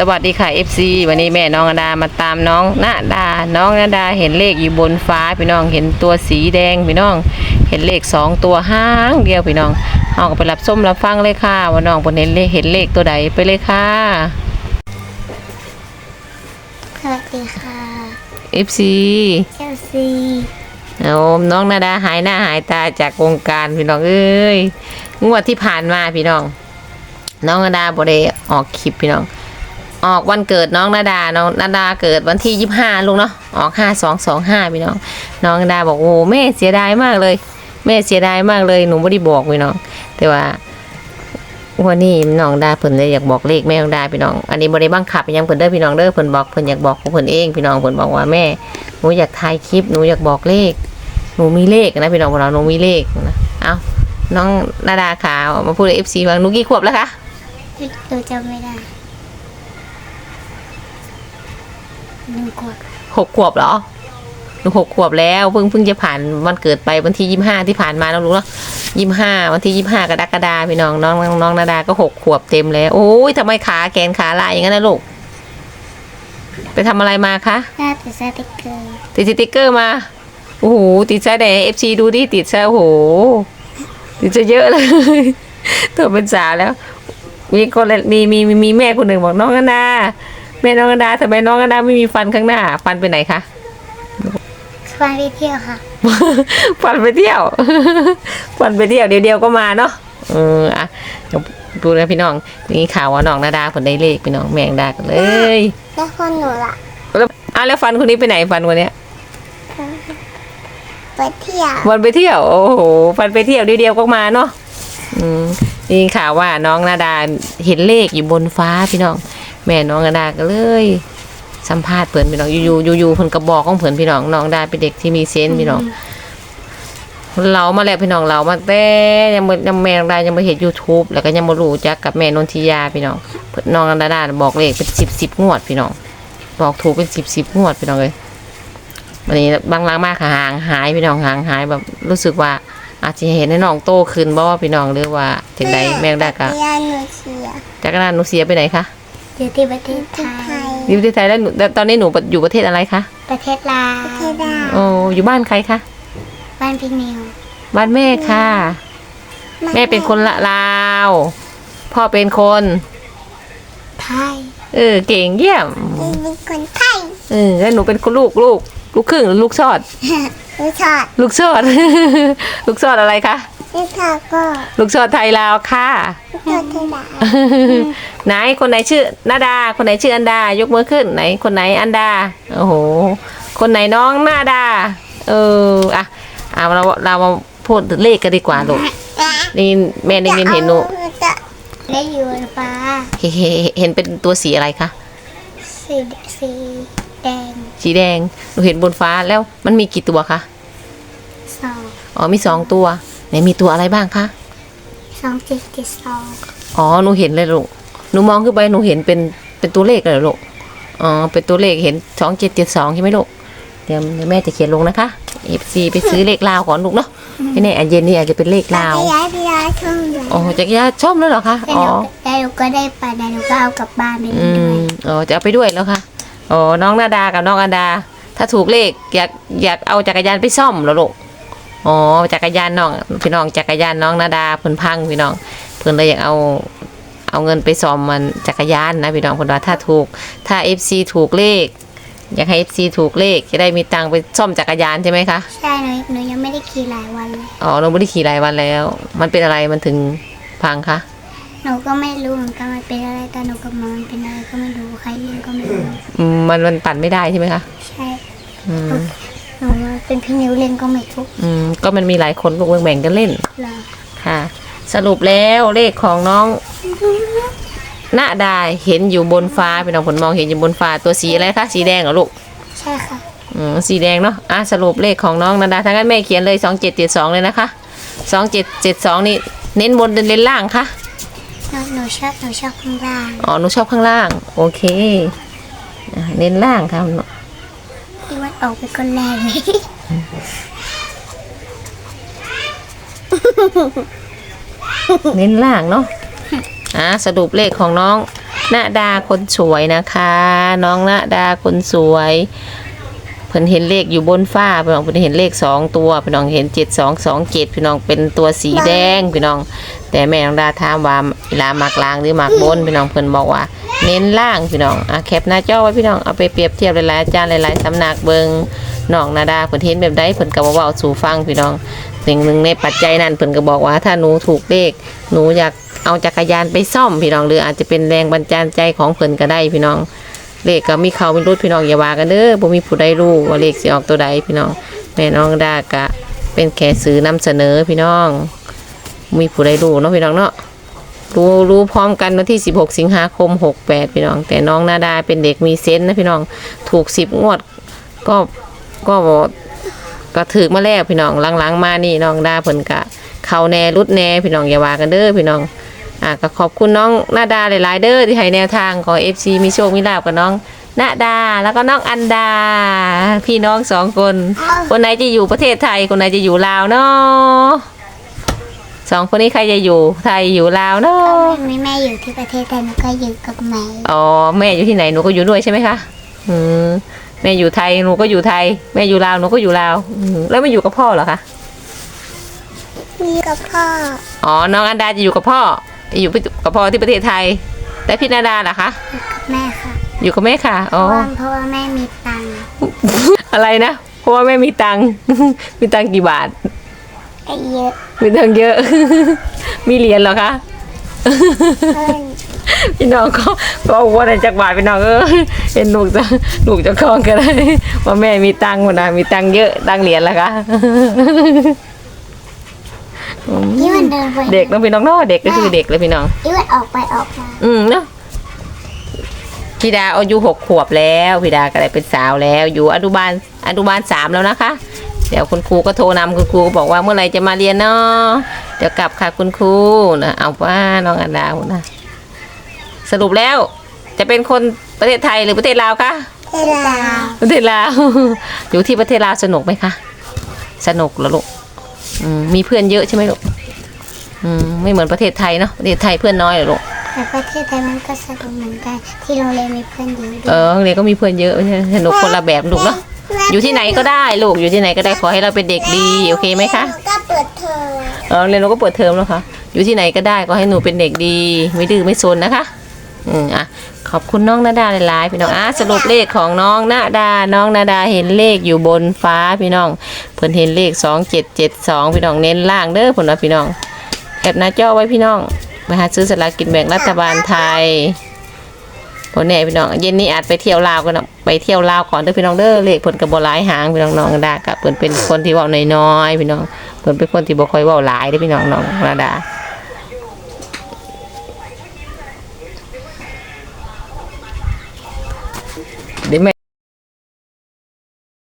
สวัสดีค่ะ FC วันนี้แม่น้องอดามาตามน้องนาดา น้องนาดาเห็นเลขอยู่บนฟ้าพี่น้องเห็นตัวสีแดงพี่น้อง เห็นเลขสองตัวห้างเดียวพี่น้องเอาก็ไปรับส้มรับฟังเลยค่ะว่าน้องบนเห็นเลขเห็นเลขตัวใดไปเลยค่ะ สวัสดีค่ะ FC เอลซีเอาน้องนาดาหายหน้าหายตาจากวงการพี่น้องเอ้ยงวดที่ผ่านมาพี่น้อง น้องนาดาบได้ออกคลิปพี่น้อง ออกวันเกิดน้องนาดา น้องนาดาเกิดวันที่ยี่ห้าลูกเนาะ ออกห้าสองสองห้าพี่น้อง น้องนาดาบอกโอ้แม่เสียดายมากเลย แม่เสียดายมากเลย หนูไม่ได้บอกพี่น้อง แต่ว่าวันนี้น้องดาเพิ่นเลยอยากบอกเลขแม่น้องดาพี่น้อง อันนี้บ่ได้บังคับยังเพิ่นเด้อพี่น้องเด้อเพิ่นบอกเพิ่นอยากบอกของเพิ่นเองพี่น้องเพิ่นบอกว่าแม่หนูอยากถ่ายคลิปหนูอยากบอกเลข หนูมีเลขนะพี่น้องของเราหนูมีเลขนะ เอาน้องนาดาขาวมาพูดเอฟซีฟังหนูกี่ขวบแล้วคะหนูจำไม่ได้ หนึ่งขวบหกขวบเหรอหนูหกขวบแล้วเพิ่งเพิ่งจะผ่านวันเกิดไปวันที่ยี่ห้าที่ผ่านมาแล้วรู้เนาะยี่ห้าวันที่ยี่ห้ากรกฎาพี่น้องน้องน้องนาดาก็หกขวบเต็มแล้วโอ้ยทำไมขาแขนขาลายอย่างนั้นนะลูกไปทำอะไรมาคะน่าจะสติกเกอร์ติดสติกเกอร์มาโอ้โหติดซะแด่เอฟซีดูดิติดซะโอ้โหติดซะเยอะเลยตัวเป็นสาวแล้ว มีคนมีมีมีแม่คนหนึ่งบอกน้องนา แม่น้องอนาทำไมน้องอนาไม่มีฟันข้างหน้า ฟันไปไหนคะ ฟันไปเที่ยวค่ะ ฟันไปเที่ยว ฟันไปเที่ยวเดี๋ยวเดียวก็มาเนาะเอออะเดี๋ยวดูนะพี่น้องนี่ข่าวว่าน้องนาดาผลได้เลขพี่น้องแมงดากันเลยแล้วคนหนูล่ะแล้วอ้าวแล้วฟันคนนี้ไปไหนฟันคนเนี้ยไปเที่ยววันไปเที่ยว โอ้โหฟันไปเที่ยวเดียวเดียวก็มาเนาะอืมนี่ข่าวว่าน้องนาดาเห็นเลขอยู่บนฟ้าพี่น้อง แม่น้องนาดาก็เลย สัมภาษณ์เพื่อนพี่น้องอยู่ๆอยู่ๆเพิ่นกระบอกของเพื่อนพี่น้องน้องดาเป็นเด็กที่มีเซนส์พี่น้องเรามาแล้วพี่น้องเรามาแต่ยังบ่ยังแม่น้องดายังไม่เห็น YouTube แล้วก็ยังไม่รู้จักกับแม่นนทิยาพี่น้องเพิ่นน้องดาดาบอกเลขเป็นสิบสิบงวดพี่น้องบอกถูกเป็นสิบสิบงวดพี่น้องเลยวันนี้บางครั้งมากห่างหายพี่น้องห่างหายแบบรู้สึกว่า อาจจะเห็นให้น้องโตขึ้นบ่ว่าพี่น้องหรือว่าถึงใดแม่น้องดาก็เรียนหนูเชียร์จักรนานหนูเสียไปไหนคะ อยู่ที่ประเทศไทย อยู่ประเทศไทยแล้วหนูแล้วตอนนี้หนูอยู่ประเทศอะไรคะประเทศลาว ประเทศลาวโอ้อยู่บ้านใครคะบ้านพี่นิว บ้านแม่ค่ะ แม่เป็นคนละลาว พ่อเป็นคน ไทยเออเก่งเยี่ยม เป็นคนไทยเออแล้วหนูเป็นคนลูกลูก ลูกครึ่งหรือลูกชอดลูกชอดลูกชอด ลูกชอดอะไรคะลูกชอดก็ลูกชอดไทยลาวค่ะลูกชอดไทยลาว ไหนคนไหนชื่อนาดา คนไหนชื่ออันดา ยกมือขึ้นไหน คนไหนอันดาโอ้โหคนไหนน้องนาดา เอออะเอาเราเรามาพูดถึงเลขกันดีกว่าลูกนี่แม่ได้ยินเห็นหนูจะได้อยู่บนฟ้าเห็นเห็นเห็นเป็นตัวสีอะไรคะสีสีแดงสีแดงหนูเห็นบนฟ้าแล้วมันมีกี่ตัวคะสองอ๋อมีสองตัวไหนมีตัวอะไรบ้างคะสองเจ็ดเจ็ดสองอ๋อหนูเห็นเลยลูก หนูมองขึ้นไปหนูเห็นเป็นเป็นตัวเลขเลยเหรอลูกอ๋อเป็นตัวเลขเห็นสองเจ็ดเจ็ดสองใช่ไหมลูกเดี๋ยวเดี๋ยวแม่จะเขียนลงนะคะ FC ไปซื้อเลขลาวก่อนลูกเนาะไม่แน่อันเย็นนี่อาจจะเป็นเลขลาวย้ายไปย้ายช่องเลยอ๋อจักรยานชอบแล้วเหรอคะแต่อ๋หอนูแต่หนูก็ได้ไปแต่หนูก็เอากลับบ้านไปอืด้วยมอ๋อจะเอาไปด้วยแล้วค่ะอ๋อน้องนาดากับน้องอันดา ถ้าถูกเลขอยากอยากเอาจักรยานไปซ่อมเหรอลูกอ๋อจักรยานน้องพี่น้องจักรยานน้องนาดาเพิ่นพังพี่น้อง เพิ่นเลยอยากเอา เอาเงินไปซ่อมมันจักรยานนะพี่น้องเพิ่นว่าถ้าถูก ถ้า FC ถูกเลข อยากให้ FC ถูกเลขจะได้มีตังค์ไปซ่อมจักรยานใช่ไหมคะ ใช่หนูหนูยังไม่ได้ขี่หลายวันเลยอ๋อเราไม่ได้ขี่หลายวันแล้ว มันเป็นอะไรมันถึงพังคะหนูก็ไม่รู้เหมือนกันมันเป็นอะไรแต่หนูกับมันเป็นอะไรก็ไม่รู้ใครเรียนก็ไม่รู้อืมมันมันปั่นไม่ได้ใช่ไหมคะ ใช่อืม หนูเป็นพี่นิ้วเล่นก็ไม่ทุกอืมก็มันมีหลายคนลูกแบ่งๆกันเล่นเลยค่ะ สรุปแล้วเลขของน้องณดาเห็นอยู่บนฟ้าเป็นน้องผลมองเห็นอยู่บนฟ้าตัวสีอะไรคะสีแดงเหรอลูกใช่ค่ะอืมสีแดงเนาะอะสรุปเลขของน้องนาดาทั้งนั้นแม่เขียนเลยสองเจ็ดเจ็ดสองเลยนะคะสองเจ็ดเจ็ดสองนี่เน้นบนเน้นล่างคะหนูหนูชอบหนูชอบข้างล่างอ๋อหนูชอบข้างล่าง โอเคอะเน้นล่างค่ะที่มันออกไปคนแรกเลย เน้นล่างเนาะอะสรุปเลขของน้องนาดาคนสวยนะคะ น้องนาดาคนสวยเพิ่นเห็นเลขอยู่บนฟ้าพี่น้องเพิ่นเห็นเลขสองตัวพี่น้องเห็นเจ็ดสองสองเจ็ดพี่น้องเป็นตัวสีแดงพี่น้อง แต่แม่น้องดาถามว่าเวลาหมักลางหรือหมักบนพี่น้องเพิ่นบอกว่า เน้นล่างพี่น้องอะแคปหน้าจอไว้พี่น้องเอาไปเปรียบเทียบหลายๆอาจารย์หลายๆสำนักเบิงน้องนาดาเพิ่นเห็นแบบใดเพิ่นก็บ่เว้าสู่ฟังพี่น้อง สิ่งหนึ่งในปัจจัยนั้นเพิ่นก็บอกว่า ถ้าหนูถูกเลขหนูอยากเอาจักรยานไปซ่อมพี่น้องหรืออาจจะเป็นแรงบันดาลใจของเพิ่นก็ได้พี่น้อง เลขก็มีเขาเป็นรุดพี่น้องอย่าว่ากันเด้อบ่มีผู้ใดรู้ว่าเลขสิออกตัวใดพี่น้องแม่น้องดากะเป็นแค่สื่อนำเสนอพี่น้อง มีผู้ใดรู้เนาะพี่น้องเนาะรู้รู้พร้อมกันวันที่ 16 สิงหาคม 68 พี่น้อง แต่น้องนาดาเป็นเด็กมีเซนส์นะพี่น้องถูก 10 งวดก็ก็ ก็ถือมาแล้วพี่น้องหลังๆมานี่น้องดาเพิ่นกะเข้าแน่รุดแน่พี่น้องอย่าว่ากันเด้อพี่น้องอะก็ขอบคุณน้องนาดาหลายๆเด้อที่ให้แนวทางของ FC มีโชคมีลาบกับน้องนาดาแล้วก็น้องอันดา พี่น้องสองคน คนไหนจะอยู่ประเทศไทย คนไหนจะอยู่ลาวเนาะสองคนนี้ใครจะอยู่ไทยอยู่ลาวเนาะมีแม่อยู่ที่ประเทศไทยหนูก็อยู่กับแม่อ๋อแม่อยู่ที่ไหนหนูก็อยู่ด้วยใช่ไหมคะอืม แม่อยู่ไทยหนูก็อยู่ไทย แม่อยู่ลาวหนูก็อยู่ลาวอืมแล้วไม่อยู่กับพ่อเหรอคะมีกับพ่ออ๋อน้องอันดาจะอยู่กับพ่อจะอยู่กับพ่อที่ประเทศไทยแต่พี่นาดาล่ะคะกับแม่ค่ะ อยู่กับแม่ค่ะเพอ๋อราะว่าเพราะว่าแม่มีตังค์อะไรนะเพราะว่าแม่มีตังค์มีตังค์กี่บาทก็เยอะมีตังค์เยอะ มีเหรียญเหรอคะเพิ่นพี่น้องก็ก็ว่าในจักบาทพี่น้องเออเห็นลูกจะลูกเจะคล้าของก็ได้ว่าแม่มีตังค์หมดนะมีตังค์เยอะตังค์เหรียญแล้วคะนี่มันเดินไปเด็กน้องพี่น้องเนาะเด็กก็คือเด็กเลยพี่น้องนี่มันออกไปออกมาอืมเนาะพี่ดาอายุหกขวบแล้วพี่ดาก็ได้เป็นสาวแล้ว อยู่อนุบาลอนุบาลสามแล้วนะคะ เดี๋ยวคุณครูก็โทรนำคุณครูก็บอกว่าเมื่อไหรจะมาเรียนเนาะเดี๋ยวกลับค่ะคุณครูนะเอาว่าน้องอันดาคุณนะ สรุปแล้ว จะเป็นคนประเทศไทยหรือประเทศลาวคะเวลาประเทศลาว อยู่ที่ประเทศลาวสนุกไหมคะ สนุกเหรอลูกอืมมีเพื่อนเยอะใช่ไหมลูกอืมไม่เหมือนประเทศไทยเนาะประเทศไทยเพื่อนน้อยเหรอลูกแต่ประเทศไทยมันก็สนุกเหมือนกันที่โรงเรียนมีเพื่อนเยอะด้เอวยอโรงเรียนก็มีเพื่อนเยอะไม่ใช่สนุกคนละแบบลูกเนาะอยู่ที่ไหนก็ได้ลูกอยู่ที่ไหนก็ได้ขอให้เราเป็นเด็กดีโอเคไหมคะหนูก็เปิดเทอมเออโรงเรียนเราก็เปิดเทอมแล้วค่ะอยู่ที่ไหนก็ได้ขอให้หนูเป็นเด็กดี ไม่ดื้อไม่ซนนะคะ อืมอะขอบคุณน้องนาดาหลายๆพี่น้องอะสรุปเลขของน้องนาดา น้องนาดาเห็นเลขอยู่บนฟ้าพี่น้อง เพิ่นเห็นเลขสองเจ็ดเจ็ดสองพี่น้องเน้นล่างเด้อผลว่าพี่น้องแคปหน้าจอไว้พี่น้องไปหาซื้อสลากกินแบ่งรัฐบาลไทยพอแน่พี่น้องเย็นนี้อาจไปเที่ยวลาวกันเนาะไปเที่ยวลาวก่อนเด้อพี่น้องเด้อเลขเพิ่นก็บ่หลายหางพี่น้องน้องนาดากับเพิ่นเป็นคนที่เว้าน้อยๆพี่น้องเพิ่นเป็นคนที่บ่ค่อยเว้าหลายเด้อพี่น้องน้องนาดา